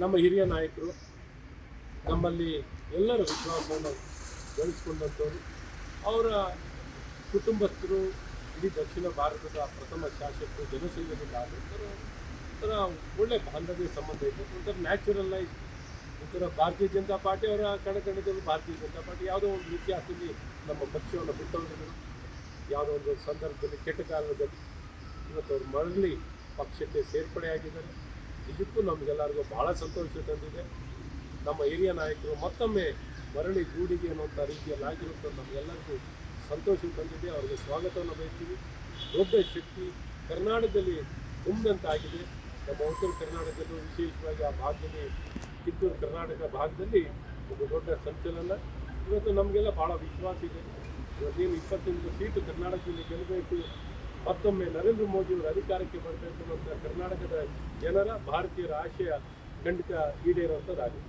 ನಮ್ಮ ಹಿರಿಯ ನಾಯಕರು, ನಮ್ಮಲ್ಲಿ ಎಲ್ಲರ ವಿಶ್ವಾಸವನ್ನು ಗಳಿಸ್ಕೊಂಡಂಥವ್ರು. ಅವರ ಕುಟುಂಬಸ್ಥರು, ಇಡೀ ದಕ್ಷಿಣ ಭಾರತದ ಪ್ರಥಮ ಶಾಸಕರು ಜನಸೇವೆಗೆ ಆಗಿರ್ತಾರೆ ಒಂಥರ ಒಳ್ಳೆ ಬಾಂಧವ್ಯ ಸಂಬಂಧ ಇದೆ. ಒಂಥರ ನ್ಯಾಚುರಲ್ ಆಗಿ ಒಂಥರ ಭಾರತೀಯ ಜನತಾ ಪಾರ್ಟಿ, ಅವರ ಕಣಕಣದಲ್ಲಿ ಭಾರತೀಯ ಜನತಾ ಪಾರ್ಟಿ ಯಾವುದೋ ಒಂದು ಇತಿಹಾಸದಲ್ಲಿ ನಮ್ಮ ಪಕ್ಷವನ್ನು ಬಿಟ್ಟವರು ಯಾವುದೋ ಒಂದು ಸಂದರ್ಭದಲ್ಲಿ ಕೆಟ್ಟ ಕಾಲದಲ್ಲಿ ಇವತ್ತು ಮರಳಿ ಪಕ್ಷಕ್ಕೆ ಸೇರ್ಪಡೆಯಾಗಿದ್ದಾರೆ. ನಿಜಕ್ಕೂ ನಮಗೆಲ್ಲರಿಗೂ ಭಾಳ ಸಂತೋಷ ತಂದಿದೆ. ನಮ್ಮ ಹಿರಿಯ ನಾಯಕರು ಮತ್ತೊಮ್ಮೆ ಮರಳಿ ಗೂಡಿಗೆ ಅನ್ನುವಂಥ ರೀತಿಯಲ್ಲಿ ಆಗಿರುತ್ತೆ ನಮಗೆಲ್ಲರಿಗೂ ಸಂತೋಷ ತಂದಿದೆ. ಅವರಿಗೆ ಸ್ವಾಗತವನ್ನು ಬಯಸ್ತೀವಿ. ದೊಡ್ಡ ಶಕ್ತಿ ಕರ್ನಾಟಕದಲ್ಲಿ ತುಂಬಿದಂತಾಗಿದೆ ನಮ್ಮ ಉತ್ತರ ಕರ್ನಾಟಕದಲ್ಲೂ ವಿಶೇಷವಾಗಿ ಆ ಭಾಗದಲ್ಲಿ, ಕಿತ್ತೂರು ಕರ್ನಾಟಕ ಭಾಗದಲ್ಲಿ ಒಂದು ದೊಡ್ಡ ಸಂಚಲನ. ಇವತ್ತು ನಮಗೆಲ್ಲ ಭಾಳ ವಿಶ್ವಾಸ ಇದೆ. ಇವತ್ತೇನು ಇಪ್ಪತ್ತೆಂಟು ಸೀಟು ಕರ್ನಾಟಕದಲ್ಲಿ ಗೆಲ್ಲಬೇಕು ಮತ್ತೊಮ್ಮೆ ನರೇಂದ್ರ ಮೋದಿಯವರು ಅಧಿಕಾರಕ್ಕೆ ಬರಬೇಕು ಅನ್ನುವಂಥ ಕರ್ನಾಟಕದ ಜನರ ಭಾರತೀಯರ ಆಶಯ ಖಂಡಿತ ಈಡೇರುವಂಥದ್ದಾಗಿದೆ